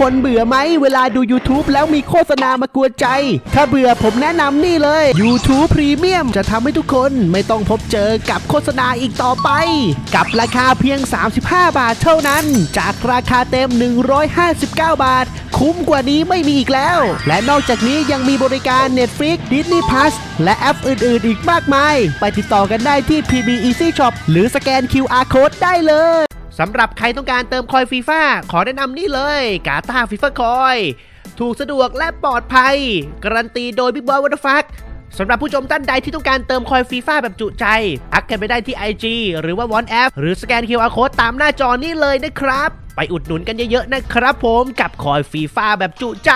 คนเบื่อไหมเวลาดู YouTube แล้วมีโฆษณามากวนใจ ถ้าเบื่อผมแนะนำนี่เลย YouTube Premium จะทำให้ทุกคนไม่ต้องพบเจอกับโฆษณาอีกต่อไป กับราคาเพียง 35 บาทเท่านั้น จากราคาเต็ม 159 บาท คุ้มกว่านี้ไม่มีอีกแล้ว และนอกจากนี้ยังมีบริการ Netflix Disney Plus และแอปอื่นๆ อีกมากมาย ไปติดต่อกันได้ที่ PB Easy Shop หรือสแกน QR Code ได้เลย สำหรับใครต้องการเติมคอยฟีฟ่าขอแนะนำนี่เลยกาตาฟีฟ่าคอย ถูกสะดวกและปลอดภัย การันตีโดยบิ๊กบอยวอเตอร์ฟัก สำหรับผู้ชมท่านใดที่ต้องการเติมคอยฟีฟ่าแบบจุใจ ทักกันไปได้ที่ IG หรือว่า w อนแอ p หรือสแกน QR Code ตามหน้าจอนี้เลยนะครับ ไปอุดหนุนกันเยอะๆนะครับผมกับคอยฟีฟ่าแบบจุใจ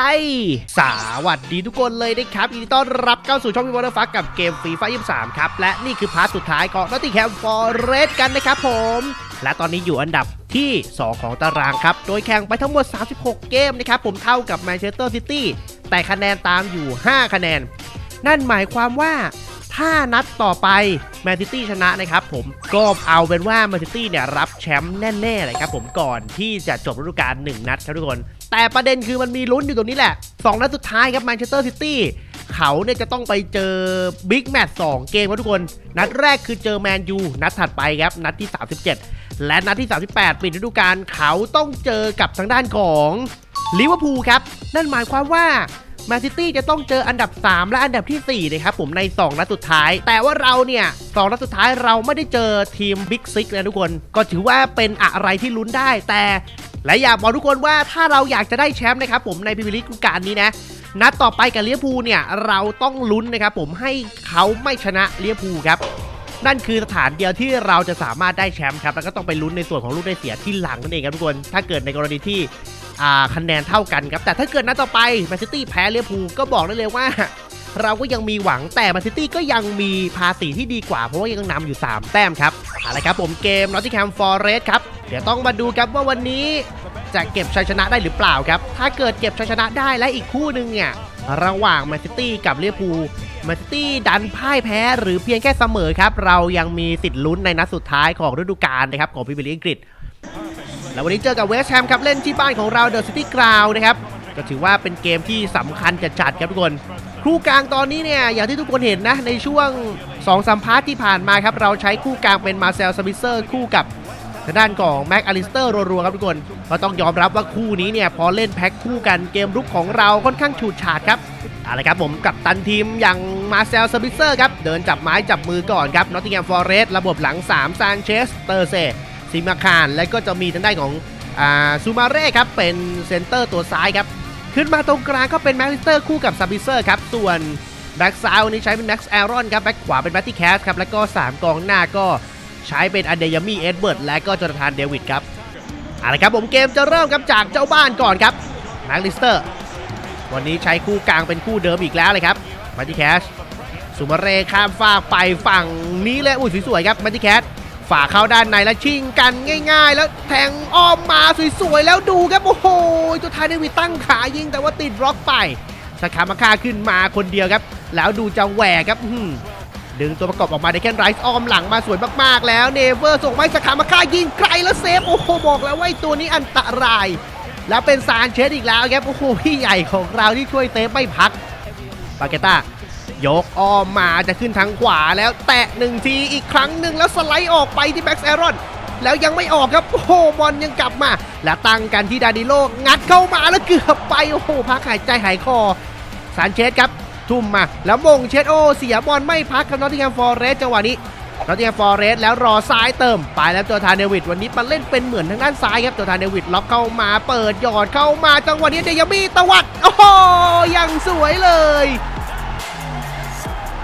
สวัสดีทุกคนเลยนะครับยินดีต้อนรับเข้าสู่ช่องวิวอร์ฟักกับเกมฟีฟ่า23 ครับ และนี่คือพาร์ทสุดท้ายของนอตติแคมฟอร์เรสกันนะครับผมและตอนนี้อยู่อันดับที่ 2 ของตารางครับ โดยแข่งไปทั้งหมด 36 เกมนะครับ ผมเท่ากับแมนเชสเตอร์ซิตี้แต่คะแนนตามอยู่ 5 คะแนน นั่นหมายความว่าถ้านัดต่อไปแมนซิตี้ชนะนะครับผมก็เอาเป็นว่าแมนซิตี้เนี่ยรับแชมป์แน่ๆเลยครับผมก่อนที่จะจบฤดูกาล1นัดครับทุกคน แต่ประเด็นคือมันมีลุ้นอยู่ตรงนี้แหละ 2 นัดสุดท้ายครับแมนเชสเตอร์ซิตี้เขาเนี่ยจะต้องไปเจอบิ๊กแมตช์2เกมครับทุกคน นัดแรกคือเจอแมนยูนัดถัดไปครับ นัดที่ 37 และนัดที่ 38 ปิดฤดูกาลเขาต้องเจอกับทางด้านของลิเวอร์พูลครับนั่นหมายความว่า แมนซิตี้จะต้องเจออันดับ 3 และอันดับทีสี่ 4 นะครับผมใน 2 นัดสุดท้าย แต่ว่าเราเนี่ยสองนัดสุดท้ายเราไม่ได้เจอทีมบิ๊กซิกนะทุกคน ก็ถือว่าเป็นอะไรที่ลุ้นได้ แต่และอยากบอกทุกคนว่าถ้าเราอยากจะได้แชมป์นะครับผมในพรีเมียร์ลีกฤดูกาลนี้นะนัดต่อไปกับเลียพูเนี่ยเราต้องลุ้นนะครับผมให้เขาไม่ชนะเลียพูครับนั่นคือสถานเดียวที่เราจะสามารถได้แชมป์ครับ แล้วก็ต้องไปลุ้นในส่วนของลูกได้เสียที่หลังนั่นเองครับทุกคน ถ้าเกิดในกรณีที่ คะแนนเท่ากันครับ แต่ถ้าเกิดนัดต่อไปแมนซิตี้แพ้เลียพูก็บอกได้เลยว่า เราก็ยังมีหวังแต่แมนซิตี้ก็ยังมีภาษีที่ดีกว่า เพราะว่ายังนำอยู่ 3 แต้มครับเอาละครับผมเกมนอตติแคมฟอร์เรสครับ เดี๋ยวต้องมาดูครับว่าวันนี้จะเก็บชัยชนะได้หรือเปล่าครับ ถ้าเกิดเก็บชัยชนะได้และอีกคู่หนึ่งเนี่ยระหว่างแมนซิตี้กับเลียพูแมนซิตี้ดันพ่ายแพ้หรือเพียงแค่เสมอครับ เรายังมีสิทธิ์ลุ้นในนัดสุดท้ายของฤดูกาลนะครับของพรีเมียร์ลีกอังกฤษ แล้ววันนี้เจอกับเวสต์แฮมครับเล่นที่บ้านของเราเดอะซิตี้กราวนะครับก็ถือว่าเป็นเกมที่สำคัญจะจัดครับทุกคนคู่กลางตอนนี้เนี่ยอย่างที่ทุกคนเห็นนะในช่วง2อสามพาร์ทที่ผ่านมาครับเราใช้คู่กลางเป็นมาเซลสมิเซอร์คู่กับทางด้านของแม็กอลิสเตอร์รัวๆครับทุกคนก็ต้องยอมรับว่าคู่นี้เนี่ยพอเล่นแพ็คคู่กันเกมรุกของเราค่อนข้างฉูดฉาดครับเอาละครับผมกับตันทีมอย่างมาเซลสมิเซอร์ครับเดินจับไม้จับมือก่อนครับนอตติงแฮมฟอร์เรสระบบหลัง3ซานเชสเตอร์เซ ซิมาคารและก็จะมีทางด้านของซูมาเร่ครับเป็นเซนเตอร์ตัวซ้ายครับขึ้นมาตรงกลางก็เป็นแม็กลิสเตอร์คู่กับซาบิเซอร์ครับส่วนแบ็กซ้ายวันนี้ใช้เป็นแม็กซ์แอรอนครับแบ็กขวาเป็นแมตติแคสครับแล้วก็ 3 กองหน้าก็ใช้เป็นอันเดยามีเอ็ดเวิร์ดและก็จอร์แดนเดวิดครับเอาละครับผมเกมจะเริ่มครับจากเจ้าบ้านก่อนครับแม็กลิสเตอร์วันนี้ใช้คู่กลางเป็นคู่เดิมอีกแล้วเลยครับแมตติแคสสุมาเร่ข้ามฟากไปฝั่งนี้เลยอุ้ยสวยๆครับแมตติแคส ฝากเข้าด้านในแล้วชิงกันง่ายๆ แล้วแทงอ้อมมาสวยๆ แล้วดูครับโอ้โหตัวท้ายเดวิดตั้งขายิงแต่ว่าติดบล็อกไปสคามาคาขึ้นมาคนเดียวครับ แล้วดูจะแหวกครับดึงตัวประกอบออกมาได้แค่ไรส์อ้อมหลังมาสวยมากๆ แล้วเนเวอร์ส่งไว้สคามาคายิงไกลแล้วเซฟโอ้โหบอกแล้วว่าตัวนี้อันตราย แล้วเป็นซานเชสอีกแล้วครับโอ้โหพี่ใหญ่ของเราที่ช่วยเซฟไม่พักปาเกต้า ยกอ้อมมาจะขึ้นทางขวาแล้วแตะหนึ่งทีอีกครั้งหนึ่งแล้วสไลด์ออกไปที่แบ็กซ์แอรอนแล้วยังไม่ออกครับ โอ้โหบอลยังกลับมา แล้วตั้งกันที่ดาดิโลงัดเข้ามาแล้วเกือบไป โอ้โหพักหายใจหายคอซานเชสครับ ทุ่มมา แล้วมงเชสโอเสียบอลไม่พักครับนอตติงแฮมฟอร์เรสจังหวะนี้นอตติงแฮมฟอร์เรสแล้วรอซ้ายเติม ไปแล้วตัวทานเดวิดวันนี้มันเล่นเป็นเหมือนทางด้านซ้ายครับตัวทานเดวิดล็อกเข้ามาเปิดหยอดเข้ามาจังหวะนี้เดยามีตวัดโอ้โหยังสวยเลย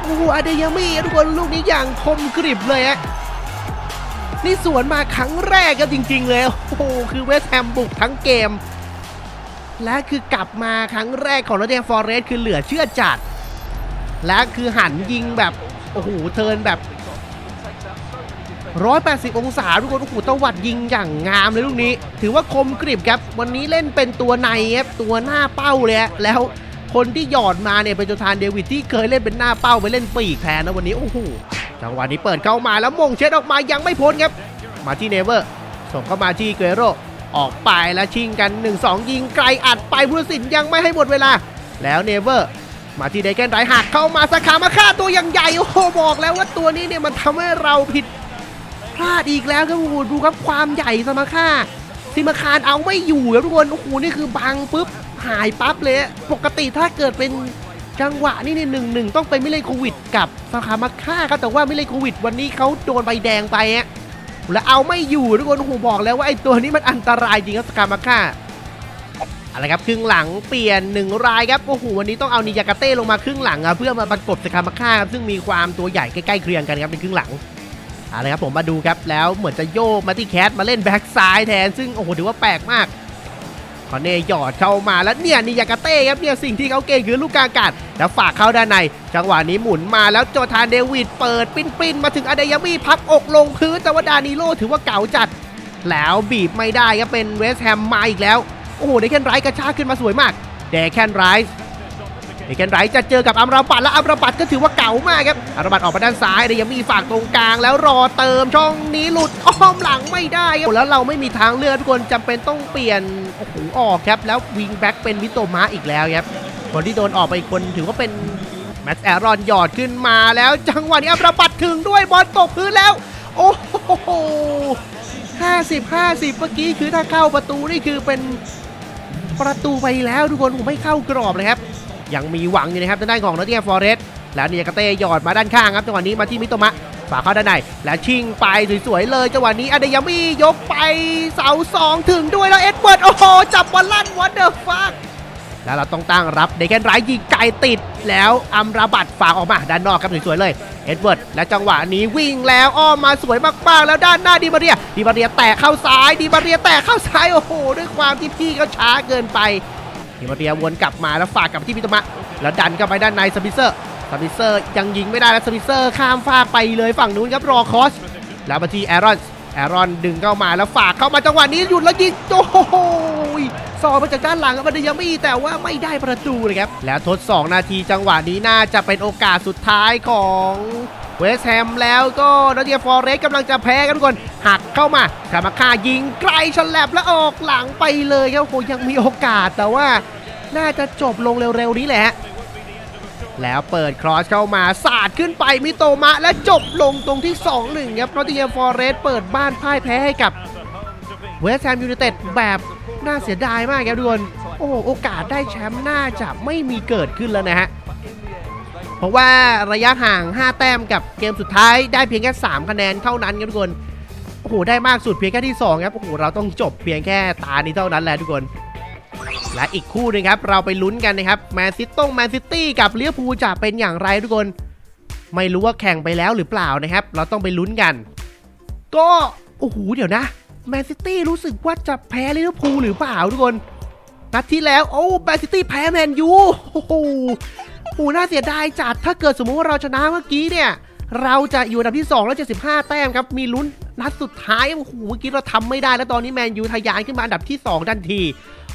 โอ้โหอเดยามีทุกคนลูกนี้อย่างคมกริบเลยฮะนี่สวนมาครั้งแรกครับจริง ๆ เลย โอ้โห คือเวสแฮมบุกทั้งเกม และคือกลับมาครั้งแรกของ n อ t เ i ฟอร์เรสคือเหลือเชื่อจัด และคือหันยิงแบบ โอ้โห เทินแบบ 180 องศาทุกคน โอ้โห ตวัดยิงอย่างงามเลยลูกนี้ ถือว่าคมกริบครับ วันนี้เล่นเป็นตัวในครับ ตัวหน้าเป้าเลยฮะแล้ว คนที่หยอดมาเนี่ยเป็นโจทานเดวิดที่เคยเล่นเป็นหน้าเป้าไปเล่นปีกแทนนะวันนี้โอ้โหจังหวะนี้เปิดเข้ามาแล้วมงเช็ดออกมายังไม่พ้นครับ มาที่เนเวอร์ ส่งเข้ามาที่เกเรโรออกไปแล้วชิงกัน 1-2 ยิงไกลอัดไปผู้สินยังไม่ให้หมดเวลา แล้วเนเวอร์มาที่เดแกนไรหักเข้ามาสาขามาฆ่าตัวอย่างใหญ่โอ้โหบอกแล้วว่าตัวนี้เนี่ยมันทำให้เราผิดพลาดอีกแล้วครับโอ้โหดูครับความใหญ่สมาค่าซิมาคารเอาไม่อยู่ครับทุกคนโอ้โหนี่คือบังปุ๊บ หายปั๊บเลย ปกติถ้าเกิดเป็นจังหวะนี่นี่หนึ่งหนึ่งต้องเป็นมิเลโควิดกับสาขามาฆ่าครับแต่ว่ามิเลโควิดวันนี้เขาโดนใบแดงไปฮะแล้วเอาไม่อยู่ทุกคนโอ้โหบอกแล้วว่าไอ้ตัวนี้มันอันตรายจริงครับสาขามาฆ่าอะไรครับครึ่งหลังเปลี่ยนหนึ่งรายครับโอ้โหวันนี้ต้องเอานิยากาเต้ลงมาครึ่งหลังอะเพื่อมาประกบสคามาค่าครับซึ่งมีความตัวใหญ่ใกล้ๆเคียงกันครับในครึ่งหลังอาละครับผมมาดูครับแล้วเหมือนจะโยกมาที่แคทมาเล่นแบ็กซ้ายแทนซึ่งโอ้โหถือว่าแปลกมาก คอนเน่หยอดเข้ามาแล้วเนี่ยนิยากาเต้ครับเนี่ยสิ่งที่เขาเก่งคือลูกกลางอากาศแล้วฝากเข้าด้านใน จังหวะนี้หมุนมาแล้วโจทานเดวิดเปิดปิ้นปิ้นมาถึงอเดยามีพับอกลงพื้นแต่ว่าดานิโลถือว่าเก่าจัด แล้วบีบไม่ได้ครับเป็นเวสแฮมมาอีกแล้ว โอ้โหเดแคนไรส์กระชากขึ้นมาสวยมากเดแคนไรส์ เดแคนไรจะเจอกับอัมราบัตและอัมราบัตก็ถือว่าเก่ามากครับอัมราบัตออกมาด้านซ้ายเดยังมีฝากตรงกลางแล้วรอเติมช่องนี้หลุดอ้อมหลังไม่ได้ครับแล้วเราไม่มีทางเลือกทุกคนจำเป็นต้องเปลี่ยนโอ้โหออกครับแล้ววิงแบ็กเป็นวิโตมาอีกแล้วครับคนที่โดนออกไปอีกคนถือว่าเป็นแมตต์แอรอนหยอดขึ้นมาแล้วจังหวะนี้อัมราบัตถึงด้วยบอลตกพื้นแล้ว โอ้โห50 50 เมื่อกี้คือถ้าเข้าประตูนี่คือเป็นประตูไปแล้วทุกคนผมไม่เข้ากรอบเลยครับ ยังมีหวังอยู่นะครับทางด้านของนอตติงแฮมฟอเรสต์แล้วเนียกาเต้หยอดมาด้านข้างครับจังหวะนี้มาที่มิโตมะฝาเข้าด้านในแล้วชิงไปสวยๆเลยจังหวะนี้อเดยามียกไปเสาสองถึงด้วยแล้วเอ็ดเวิร์ดโอ้โหจับบอลลั่นวันเดอร์ฟักแล้วเราต้องตั้งรับเดแคนไรยิงไกลติดแล้วอัมราบัตฝากออกมาด้านนอกครับสวยๆเลยเอ็ดเวิร์ดและจังหวะนี้วิ่งแล้วอ้อมมาสวยมากๆ แล้วด้านหน้าดิมาเรียดิมาเรียแตะเข้าซ้ายดิมาเรียแตะเข้าซ้ายโอ้โหด้วยความที่พี่เขาช้าเกินไปิมาเรียวนกลับมาแล้วฝากกลับที่พิตมะ แล้วดันเข้าไปด้านในสปิเซอร์สปิเซอร์ยังยิงไม่ได้แล้วสปิเซอร์ข้ามฟากไปเลยฝั่งนู้นครับรอคอสแล้วมาที่แอรอนแอรอนดึงเข้ามาแล้วฝากเข้ามาจังหวะนี้หยุดแล้วยิงโอ้โหสอดมาจากด้านหลังมันยังไม่แต่ว่าไม่ได้ประตูเลยครับแล้วทด 2 นาทีจังหวะนี้น่าจะเป็นโอกาสสุดท้ายของ เวสแฮมแล้วก็นอตติงแฮมฟอเรสกำลังจะแพ้กันทุกคนหักเข้ามาคามาค่ายิงไกลฉลับแล้วออกหลังไปเลยครับโอ้โหยังมีโอกาสแต่ว่าน่าจะจบลงเร็วๆนี้แหละ แล้วเปิดครอสเข้ามาสาดขึ้นไปมิโตมะและจบลงตรงที่ 2-1 ครับนอตติงแฮมฟอเรสเปิดบ้านพ่ายแพ้ให้กับเวสแฮมยูไนเต็ดแบบน่าเสียดายมากครับทุกคนโอ้โหโอกาสได้แชมป์น่าจะไม่มีเกิดขึ้นแล้วนะฮะ ราะว่าระยะห่าง 5 แต้มกับเกมสุดท้ายได้เพียงแค่ 3 คะแนนเท่านั้นครับทุกคนโอ้โหได้มากสุดเพียงแค่ที่ 2 ครับโอ้โหเราต้องจบเพียงแค่ตานี้เท่านั้นแหละทุกคน และอีกคู่หนึงครับเราไปลุ้นกันนะครับแมนซิตี้แมนซิตี้กับเลี้ยวภูจะเป็นอย่างไรทุกคน ไม่รู้ว่าแข่งไปแล้วหรือเปล่านะครับ เราต้องไปลุ้นกัน ก็โอ้โหเดี๋ยวนะแมนซิตี้รู้สึกว่าจะแพ้ลิเวอร์พูลหรือเปล่าทุกคนนัดที่แล้วโอ้แมนซิตี้แพ้แมนยูโอ้โห หน่าเสียดายจัดถ้าเกิดสมมุติว่าเราชนะเมื่อกี้เนี่ย เราจะอยู่อันดับที่2แล้ว75 แต้มครับ มีลุ้นนัดสุดท้ายโอ้โหเมื่อกี้เราทำไม่ได้ แล้วตอนนี้แมนยูทะยานขึ้นมาอันดับที่ 2 ทันที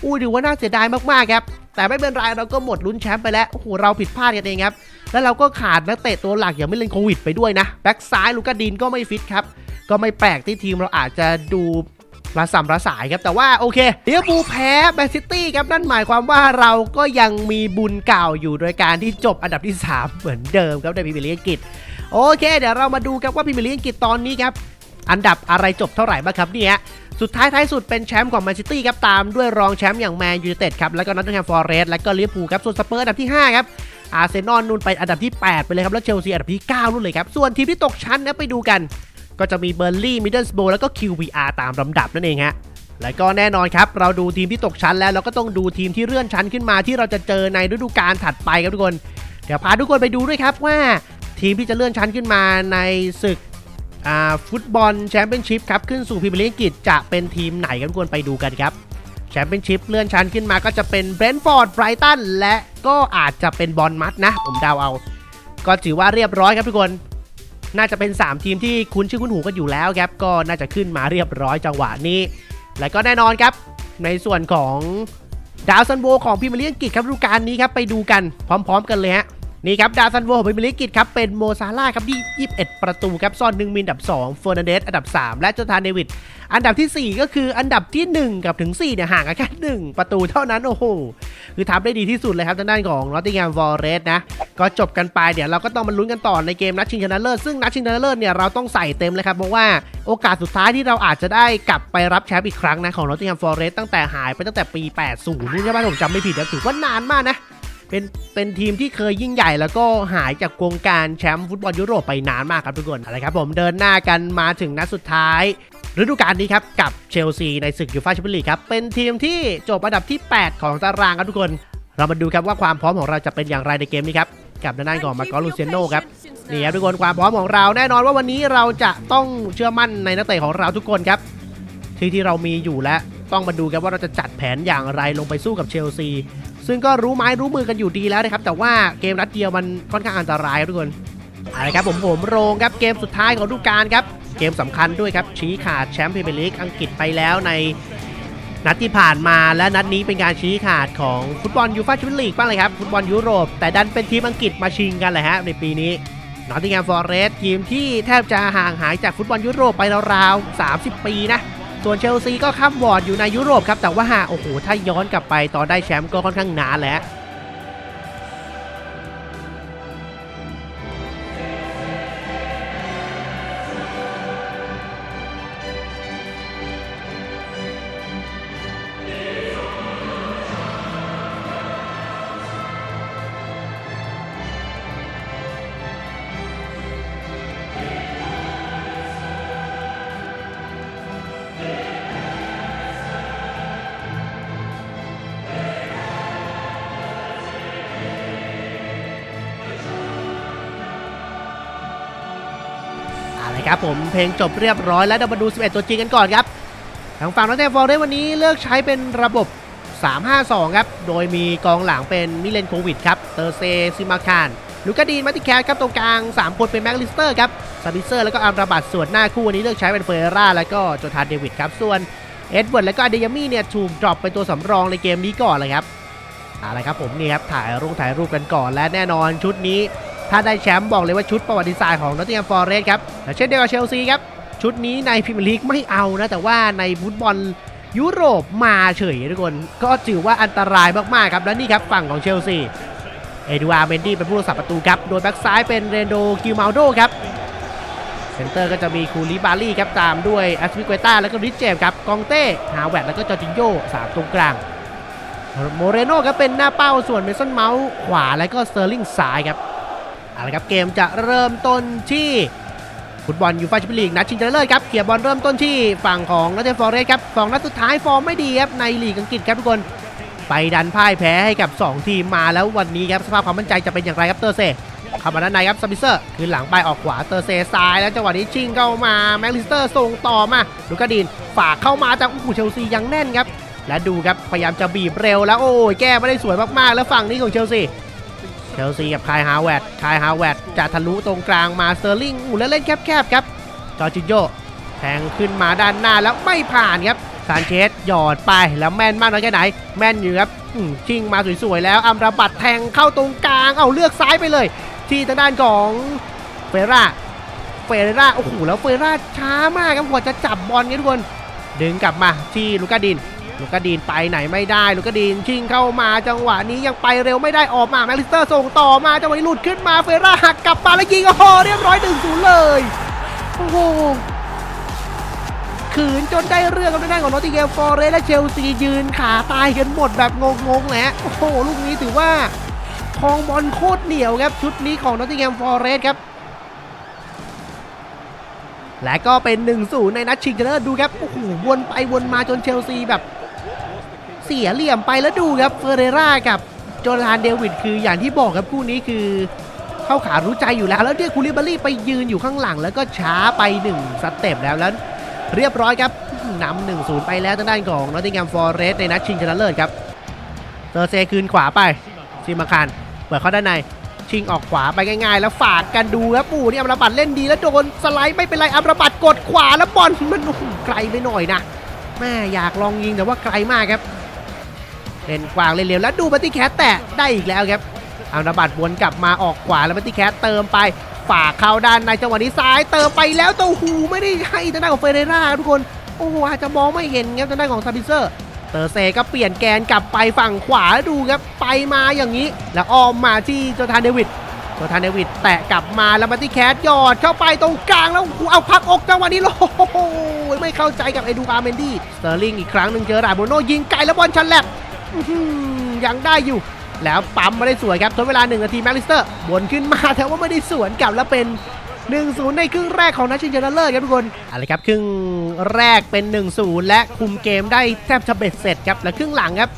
อู้ถือว่าน่าเสียดายมากๆครับ แต่ไม่เป็นไรเราก็หมดลุ้นแชมป์ไปแล้วโอ้โหเราผิดพลาดกันเองครับ แล้วเราก็ขาดนักเตะตัวหลักอย่างไม่เล่นโควิดไปด้วยนะแบ็กซ้ายลูกาดินก็ไม่ฟิตครับก็ไม่แปลกที่ทีมเราอาจจะดู ระสำระสายครับแต่ว่าโอเคเลียวบูแพ้แมนซิตี้ครับนั่นหมายความว่าเราก็ยังมีบุญเก่าอยู่โดยการที่จบอันดับที่ 3 เหมือนเดิมครับในพรีเมียร์ลีอังกฤษโอเค เดี๋ยวเรามาดูครับว่าพรีเมียร์ลีอังกฤษตอนนี้ครับอันดับอะไรจบเท่าไหร่บ้างครับเนี่ยสุดท้ายท้ายสุดเป็นแชมป์ของแมนซิตี้ครับตามด้วยรองแชมป์อย่างแมนยูไนเต็ดครับแล้วก็นอตติงแฮมฟอร์เรสต์แล้วก็ลิเวอร์พูลครับส่วนสเปอร์อันดับที่5ครับอาร์เซนอลนู่นไปอันดับที่ 8 ไปเลยครับแล้วเชลซีอันดับที่9นู่นเลยครับส่วนทีมที่ตกชั้นนะไปดูกัน ก็จะมีเบอร์ลี่มิดเดิลสโบแล้วก็ QVR ตามลำดับนั่นเองฮะและก็แน่นอนครับ เราดูทีมที่ตกชั้นแล้วเราก็ต้องดูทีมที่เลื่อนชั้นขึ้นมาที่เราจะเจอในฤดูกาลถัดไปครับทุกคน เดี๋ยวพาทุกคนไปดูด้วยครับว่า ทีมที่จะเลื่อนชั้นขึ้นมาในศึกฟุตบอลแชมเปี้ยนชิพครับขึ้นสู่พรีเมียร์ลีกอังกฤษจะเป็นทีมไหนครับทุกคนไปดูกันครับแชมเปี้ยนชิพเลื่อนชั้นขึ้นมาก็จะเป็นเบรนท์ฟอร์ดไบรตันและก็อาจจะเป็นบอลมัดนะ ผมเดาเอา ก็ถือว่าเรียบร้อยครับทุกคน น่าจะเป็น 3 ทีมที่คุ้นชื่อคุ้นหูกันอยู่แล้วครับก็น่าจะขึ้นมาเรียบร้อยจังหวะนี้ และก็แน่นอนครับ ในส่วนของดาวซันโบของพรีเมียร์ลีกอังกฤษครับฤดูกาลนี้ครับไปดูกันพร้อม ๆ กันเลยฮะ นี่ครับดาวซันโวของพิมลิกิตครับเป็นโมซาร่าครับที่ 21 ประตูครับซ่อนหนึ่งมินอันดับ2เฟอร์นันเดสอันดับ 3 และโจธานเดวิดอันดับทีสี่ 4 ก็คืออันดับที่ 1 กับถึง4เนี่ยห่างกันแค่1ประตูเท่านั้นโอ้โหคือทำได้ดีที่สุดเลยครับทางด้านของนอตติงแฮมฟอร์เรสนะก็จบกันไปเดี๋ยวเราก็ต้องมาลุ้นกันต่อในเกมนัดชิงชนะเลิศซึ่งนัดชิงชนะเลิศเนี่ยเราต้องใส่เต็มเลยครับเพราะว่าโอกาสสุดท้ายที่เราอาจจะได้กลับไปรับแชมป์อีกครั้งนะของนอตติงแฮมฟอร์เรสตั้งแต่หายไปตั้งแต่ปี 80นี่ใช่ไหมผมจำไม่ผิดนะถือว่านานมากนะ เป็นเป็นทีมที่เคยยิ่งใหญ่แล้วก็หายจากวงการแชมป์ฟุตบอลยุโรปไปนานมากครับทุกคนอะไรครับผมเดินหน้ากันมาถึงนัดสุดท้ายฤดูกาลนี้ครับกับเชลซีในศึกยูฟ่าแชมเปี้ยนลีกครับเป็นทีมที่จบอันดับที่ 8 ของตารางครับทุกคน เรามาดูครับว่าความพร้อมของเราจะเป็นอย่างไรในเกมนี้ครับกับด้านหน้าของมาโกอลูเซโนครับนี่ครับทุกคนความพร้อมของเราแน่นอนว่าวันนี้เราจะต้องเชื่อมั่นในนักเตะของเราทุกคนครับที่ที่เรามีอยู่และต้องมาดูกันว่าเราจะจัดแผนอย่างไรลงไปสู้กับเชลซี ซึ่งก็รู้ไม้รู้มือกันอยู่ดีแล้วนะครับ แต่ว่าเกมนัดเดียวมันค่อนข้างอันตรายครับทุกคนอาละครับผมผมโรงครับเกมสุดท้ายของฤดูกาลครับ เกมสำคัญด้วยครับ ชี้ขาดแชมป์พรีเมียร์ลีกอังกฤษไปแล้วในนัดที่ผ่านมาและนัดนี้เป็นการชี้ขาดของฟุตบอลยูฟ่าแชมเปี้ยนลีกบ้างเลยครับฟุตบอลยุโรป แต่ดันเป็นทีมอังกฤษมาชิงกันเลยฮะในปีนี้นอตติงแฮมฟอร์เรสทีมที่แทบจะห่างหายจากฟุตบอลยุโรปไปราวๆ30 ปีนะ ส่วนเชลซีก็ข้ามวอร์ดอยู่ในยุโรปครับแต่ว่าโอ้โหถ้าย้อนกลับไปตอนได้แชมป์ก็ค่อนข้างนานแล้ว ครับผมเพลงจบเรียบร้อยแล้วเดี๋ยวมาดู 11 ตัวจริงกันก่อนครับ ทางฝั่งนักเตะฟอร์เรสวันนี้เลือกใช้เป็นระบบ 3-5-2 ครับ โดยมีกองหลังเป็นมิเลนโควิดครับ เตอร์เซซิมาคานลูกาดีนมาติแคสครับตรงกลาง 3 คนเป็นแม็กลิสเตอร์ครับซาบิเซอร์แล้วก็อัมราบัตส่วนหน้าคู่วันนี้เลือกใช้เป็นเฟอร์ราแล้วก็โจทานเดวิดครับส่วนเอ็ดเวิร์ดแล้วก็อเดยามี่เนี่ยถูกดรอปเป็นตัวสำรองในเกมนี้ก่อนเลยครับเอาละครับผมนี่ครับถ่ายรูปถ่ายรูปกันก่อนและแน่นอนชุดนี้ ถ้าได้แชมป์บอกเลยว่าชุดประวัติศาสตร์ของนอตติงแฮมฟอร์เรสครับแต่เช่นเดียวกับเชลซีครับชุดนี้ในพรีเมียร์ลีกไม่เอานะ แต่ว่าในฟุตบอลยุโรปมาเฉยทุกคนก็ถือว่าอันตรายมากๆครับและนี่ครับฝั่งของเชลซีเอดูอาร์เมนดี้เป็นผู้รักษาประตูครับ โดยแบ็กซ้ายเป็นเรนโดกิลมาโดครับเซนเตอร์ก็จะมีคูลิบาลี่ครับตามด้วยแอสพิเกต้าแล้วก็ริชเจมครับกองเต้ฮาวเวดแล้วก็จอร์จินโยสามตรงกลางโมเรโน่ครับเป็นหน้าเป้าส่วนเมสันเมาส์ขวาแล้วก็เตอร์ลิงซ้ายครับ เอาละครับเกมจะเริ่มต้นที่ฟุตบอลยูฟ่าแชมเปี้ยนลีกนัดชิงชนะเลิศครับเกียบอลเริ่มต้นที่ฝั่งของนัตเตฟอร์เรสครับสองนัดสุดท้ายฟอร์มไม่ดีครับในลีกอังกฤษครับทุกคนไปดันพ่ายแพ้ให้กับ 2 ทีมมาแล้ววันนี้ครับสภาพความมั่นใจจะเป็นอย่างไรครับเตอร์เซเข้ามาด้านในครับสมิเซอร์คืนหลังไปออกขวาเตอร์เซซ้ายแล้วจังหวะนี้ชิงเข้ามาแม็กลิสเตอร์ส่งต่อมาลูกาดินฝากเข้ามาจากอู้เชลซียังแน่นครับและดูครับพยายามจะบีบเร็วแล้วโอ้ยแก้ไม่ได้สวยมากๆแล้วฝั่งนี้ของเชลซี เชลซีกับคายฮาวเวดคายฮาวเวดจะทะลุตรงกลางมาสเตอร์ลิงอูแล้วเล่นแคบๆครับ จอร์จิโยแทงขึ้นมาด้านหน้าแล้วไม่ผ่านครับซานเชสหยอดไปแล้วแม่นมากน้อยแค่ไหน แม่นอยู่ครับชิงมาสวยๆแล้วอัมราบัตแทงเข้าตรงกลางเอาเลือกซ้ายไปเลย ที่ทางด้านของเฟร่าเฟร่าโอ้โหแล้วเฟร่าช้ามากครับกว่าจะจับบอลเนี่ยทุกคนดึงกลับมาที่ลูกาดิน ลูกาดีนไปไหนไม่ได้ ลูกาดีนชิงเข้ามาจังหวะนี้ยังไปเร็วไม่ได้ออกมาแมลิสเตอร์ส่งต่อมาจังหวะนี้หลุดขึ้นมาเฟร่าหักกลับมาแล้วยิงโอ้โหเรียบร้อยหนึ่งศูนย์เลยโอ้โหขืนจนได้เรื่องกันด้านของนอตติงแฮมฟอร์เรสและเชลซียืนขาตายกันหมดแบบงงๆแหละโอ้โหลูกนี้ถือว่าคองบอลโคตรเหนียวครับชุดนี้ของนอตติงแฮมฟอร์เรสครับและก็เป็น1-0ในนัดชิงชนะเลิศดูครับโอ้โหวนไปวนมาจนเชลซีแบบ เสียเหลี่ยมไปแล้วดูครับเฟเรรากับโจนาธานเดวิดคืออย่างที่บอกครับคู่นี้คือเข้าขารู้ใจอยู่แล้ว แล้วเรียกคูลิบารี่ไปยืนอยู่ข้างหลัง แล้วก็ช้าไป 1 สเต็ปแล้วแล้วเรียบร้อยครับนำหนึ่งศูนย์ไปแล้วทางด้านของนอตติงแฮมฟอร์เรสในนัดชิงชนะเลิศครับเตอร์เซคืนขวาไปซิมาคารเปิดเข้าด้านในชิงออกขวาไปง่ายๆ แล้วฝากกันดูครับปู่นี่อัมรบัตเล่นดีแล้วโดนสไลด์ไม่เป็นไรอัมรบัตกดขวาแล้วบอลมันไกลไปหน่อยนะแม่อยากลองยิงแต่ว่าไกลมากครับ เล่นกวางเล่นเร็วแล้วดูบัตตี้แคทแตะได้อีกแล้วครับอัมราบัตวนกลับมาออกขวาแล้วแมตติแคทเติมไปฝากเข้าด้านในจังหวะนี้ซ้ายเติมไปแล้วเต้าหูไม่ได้ให้ทางด้านของเฟเรราทุกคนโอ้โหอาจจะมองไม่เห็นครับทางด้านของซาบิเซอร์เตอร์เซก็เปลี่ยนแกนกลับไปฝั่งขวาดูครับไปมาอย่างนี้ แล้วอ้อมมาที่โจทานเดวิดโจทานเดวิดแตะกลับมาแล้วมาที่แคทยอดเข้าไปตรงกลางแล้วเอาพักอกจังหวะนี้โอ้โหไม่เข้าใจกับเอดูอาร์เมนดี้สเตอร์ลิงอีกครั้งหนึ่งเจอราโบโนยิงไกลแล้วบอลชันแลบ ยังได้อยู่ แล้วปั๊มมาได้สวยครับทดเวลา 1 นาทีแมคลิสเตอร์บนขึ้นมาแต่ว่าไม่ได้สวนกลับแล้วเป็น 1-0 ในครึ่งแรกของนัดชิงชนะเลิศครับทุกคนอะไรครับครึ่งแรกเป็น 1-0 และคุมเกมได้แทบจะเบ็ดเสร็จครับและครึ่งหลังครับ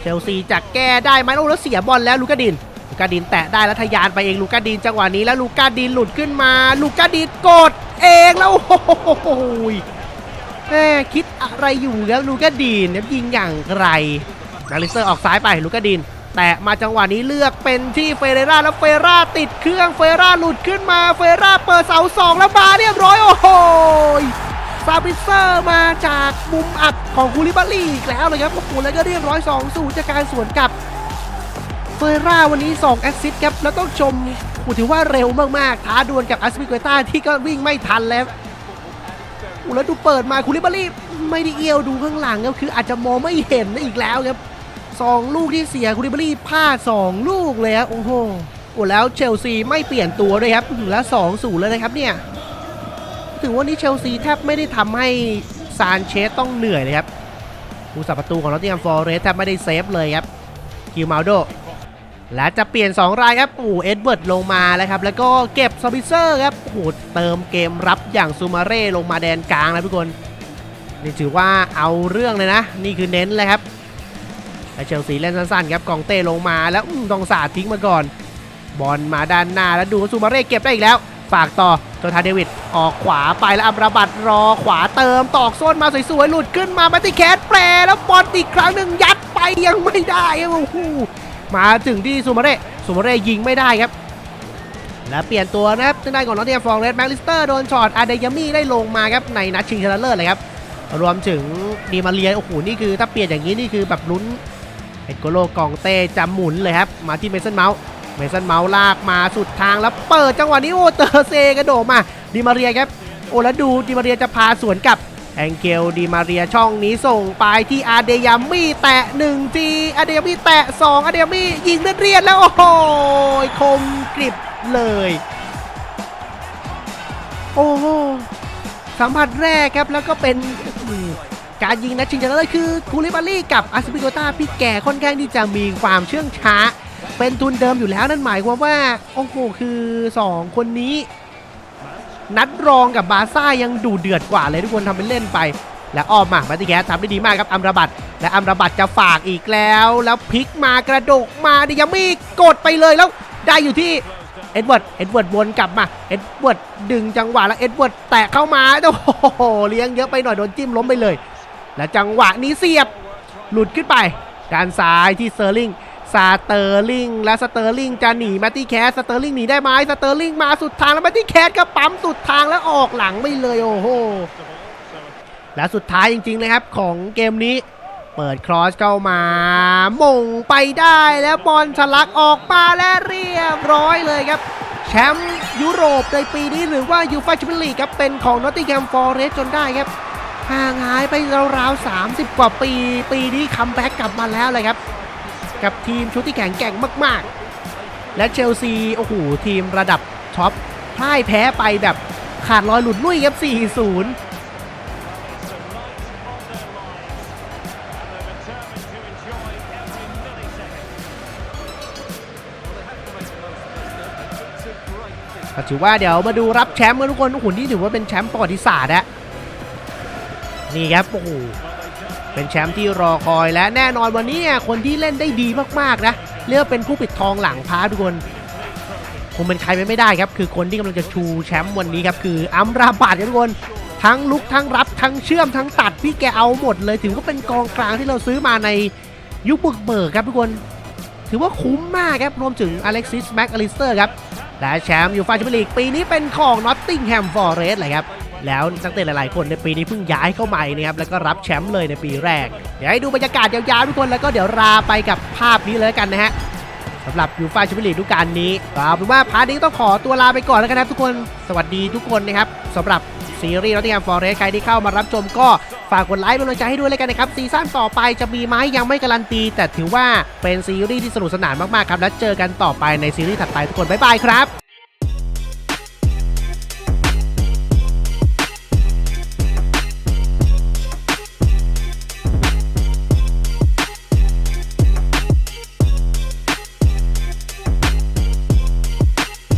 เชลซีจะแก้ได้ไหมโอ้แล้วเสียบอลแล้วลูกาดินลูกาดินแตะได้แล้วทะยานไปเองลูกาดินจังหวะนี้แล้วลูกาดินหลุดขึ้นมา ลูกาดินกดเองแล้วโอ้โหแม่คิดอะไรอยู่ครับลูกาดินเนี่ยยิงอย่างไร นาริสเตอร์ออกซ้ายไปลูกาดิน แตะมาจังหวะนี้เลือกเป็นที่เฟเรราแล้วเฟเรราติดเครื่องเฟเรราหลุดขึ้นมาเฟเรราเปิดเสาสองแล้วมาเรียบร้อยโอ้โหซาบิเซอร์มาจากมุมอับของคูลิบาลีอีกแล้วเลยครับโอ้โหแล้วก็เรียบร้อย2 0จากการสวนกลับเฟเรราวันนี้2แอสซิสต์ครับแล้วต้องชมโอ้ถือว่าเร็วมากๆท้าดวลกับอัสปิเกต้าที่ก็วิ่งไม่ทันแล้วแล้วดูเปิดมาคูลิบาลีไม่ได้เอียวดูข้างหลังครับคืออาจจะมองไม่เห็นอีกแล้วครับ สองลูกที่เสียคูริบารี่พลาดสองลูกเลยครับโอ้โหโอ้แล้วเชลซีไม่เปลี่ยนตัวด้วยครับแล้วสองศูนย์เลยนะครับเนี่ยถึงวันนี้เชลซีแทบไม่ได้ทำให้ซานเชสต้องเหนื่อยเลยครับผู้สับประตูของนอตติงแฮมฟอร์เรสแทบไม่ได้เซฟเลยครับคิวมาโดและจะเปลี่ยน 2 รายครับโอ้เอ็ดเวิร์ดลงมาแล้วครับ แล้วก็เก็บซอบิเซอร์ครับโอ้เติมเกมรับอย่างซูมาเร่ลงมาแดนกลางแล้วทุกคน นี่ถือว่าเอาเรื่องเลยนะ นี่คือเน้นเลยครับ และเชลซีเล่นสั้นๆครับกองเต้ลงมาแล้วต้องสาดทิ้งมาก่อน บอลมาด้านหน้าแล้วดูซูมาเร่เก็บได้อีกแล้ว ฝากต่อโจทาเดวิดออกขวาไปแล้วอัมราบัตรอขวาเติมตอกโซนมาสวยๆหลุดขึ้นมามาติแคสแปรแล้วบอลอีกครั้งหนึ่งยัดไปยังไม่ได้โอ้โหมาถึงที่ซูมาเร่ซูมาเร่ยิงไม่ได้ครับและเปลี่ยนตัวนะครับทางด้านของนอตเทียฟองเรสแมคลิสเตอร์โดนช็อตอาเดยามี่ได้ลงมาครับในนัดชิงชนะเลิศเลยครับ รวมถึงดีมาเรียโอ้โหนี่คือถ้าเปลี่ยนอย่างนี้นี่คือแบบลุ้น อ็ดโกโลกองเต้จะหมุนเลยครับ มาที่เมสันเมาส์เมสันเมาส์ลากมาสุดทางแล้วเปิดจังหวะนี้โอ้เตอร์เซกระโดดมาดิมาเรียครับ โอ้แล้วดูดิมาเรียจะพาสวนกลับแองเกลดิมาเรียช่องนี้ส่งไปที่อาเดยามี่แตะ1ทีอาเดยามี่แตะ 2 อาเดยามี่ยิงเลียดๆแล้ว โอ้โหคมกริบเลย โอ้โหสัมผัสแรกครับแล้วก็เป็น การยิงนัดชิงชนะเลิศคือคูลิบาลี่กับอาสปิโกต้าพี่แก่ค่อนข้างที่จะมีความเชื่องช้า เป็นทุนเดิมอยู่แล้วนั่นหมายความว่าโอ้โหคือ 2 คนนี้ นัดรองกับบาซ่ายังดูเดือดกว่าเลยทุกคนทำเป็นเล่นไป แล้วอ้อมมาบัติแกสทำได้ดีมากครับอัมราบัตและอัมราบัตจะฝากอีกแล้ว แล้วพลิกมากระดกมาดิยามีกดไปเลยแล้วได้อยู่ที่เอ็ดเวิร์ด เอ็ดเวิร์ดวนกลับมา เอ็ดเวิร์ดดึงจังหวะแล้วเอ็ดเวิร์ดแตะเข้ามา โอ้โห เลี้ยงเยอะไปหน่อยโดนจิ้มล้มไปเลย และจังหวะนี้เสียบหลุดขึ้นไปการซ้ายที่เตอร์ลิงสเตอร์ลิงและสเตอร์ลิงจะหนีแมตตี้แคสสเตอร์ลิงหนีได้ไหมสเตอร์ลิงมาสุดทางแล้วแมตตี้แคสก็ปั๊มสุดทางแล้วออกหลังไม่เลยโอ้โหและสุดท้ายจริงๆเลยครับของเกมนี้ เปิดครอสเข้ามามงไปได้แล้วบอลฉลักออกมาและเรียบร้อยเลยครับ แชมป์ยุโรปในปีนี้หรือว่ายูฟ่าแชมเปี้ยนลีกครับเป็นของนอตติงแฮมฟอร์เรสจนได้ครับ ห่างหายไปราวๆ30 กว่าปี ปีนี้คัมแบ็กกลับมาแล้วเลยครับ กับทีมชุดที่แข็งแกร่งมากๆ และเชลซีโอ้โหทีมระดับท็อปพ่ายแพ้ไปแบบขาดลอยหลุดลุ่ยครับ 4-0ถือว่าเดี๋ยวมาดูรับแชมป์กันทุกคนโอ้โหนี่ถือว่าเป็นแชมป์ประวัติศาสตร์อะ นี่ครับโอ้โหเป็นแชมป์ที่รอคอยและแน่นอนวันนี้เนี่ยคนที่เล่นได้ดีมากๆนะเลือกเป็นผู้ปิดทองหลังพาทุกคนคงเป็นใครไปไม่ได้ครับ คือคนที่กำลังจะชูแชมป์วันนี้ครับคืออัมราบัตครับทุกคนทั้งลุกทั้งรับทั้งเชื่อมทั้งตัดพี่แกเอาหมดเลย ถือว่าเป็นกองกลางที่เราซื้อมาในยุคบุกเบิกครับทุกคน ถือว่าคุ้มมากครับ รวมถึงอเล็กซิสแม็กอลิสเตอร์ครับ และแชมป์ยูฟ่าแชมเปี้ยนลีกปีนี้เป็นของนอตติงแฮมฟอร์เรสเลยครับ แล้วนักเตะหลายๆคนในปีนี้เพิ่งย้ายเข้ามานะครับแล้วก็รับแชมป์เลยในปีแรก เดี๋ยวให้ดูบรรยากาศยาวๆทุกคนแล้วก็เดี๋ยวลาไปกับภาพนี้เลยกันนะฮะสำหรับยูฟ่าแชมเปี้ยนลีกฤดูกาลนี้ก็เอาเป็นว่าพาร์ทนี้ต้องขอตัวลาไปก่อนแล้วกันนะทุกคนสวัสดีทุกคนนะครับสำหรับซีรีส์นอตติงแฮมฟอร์เรสใครที่เข้ามารับชมก็ฝากกดไลค์เป็นกำลังใจให้ด้วยเลยกันนะครับซีซั่นต่อไปจะมีไหมยังไม่การันตี แต่ถือว่าเป็นซีรีส์ที่สนุกสนานมากๆครับ แล้วเจอกันต่อไปในซีรีส์ถัดไปทุกคนบ๊ายบายครับ